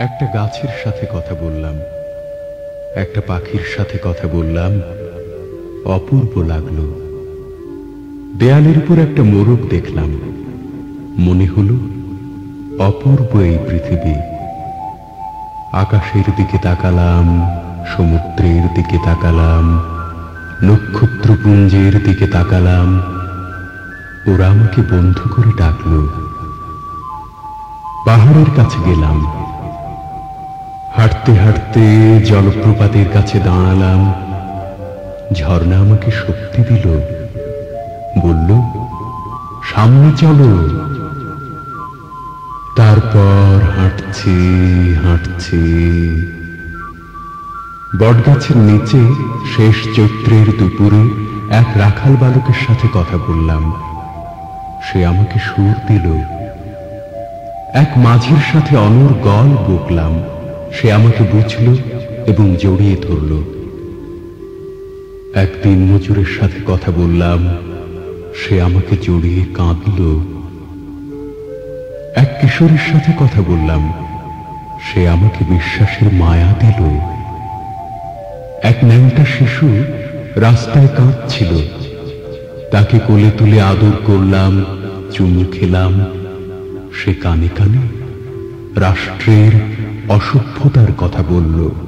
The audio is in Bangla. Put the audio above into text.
একটা গাছের সাথে কথা বললাম, একটা পাখির সাথে কথা বললাম, অপূর্ব লাগল। দেয়ালের উপর একটা মোরগ দেখলাম, মনে হলো অপূর্ব এই পৃথিবী। আকাশের দিকে তাকালাম, সমুদ্রের দিকে তাকালাম, নক্ষত্রপুঞ্জের দিকে তাকালাম। ওরা আমাকে বন্ধু করে ডাকলো। পাহাড়ের কাছে গেলাম। হাঁটতে হাঁটতে জলপ্রপাতের কাছে দাঁড়ালাম। ঝর্ণা আমাকে শক্তি দিল। বলল, সামনে চলো। তারপর হাঁটছি হাঁটছি। বটগাছের নিচে শেষ চৈত্রের দুপুরে এক রাখাল বালকের সাথে কথা বললাম। সে আমাকে সুর দিল। এক মাঝির সাথে অনর গল বকলাম। সে আমাকে বুঝল এবং জড়িয়ে ধরল। এক দিন মজুরের সাথে কথা বললাম, সে আমাকে জড়িয়ে কাঁদল। এক কিশোরীর সাথে কথা বললাম, সে আমাকে বিশ্বাসের মায়া দিল। এক ন্যাংটা শিশু রাস্তায় কাঁদছিল। তাকে কোলে তুলে আদর করলাম, চুমু খেলাম। সে কানে কানে রাষ্ট্রের অসভ্যতার কথা বলল।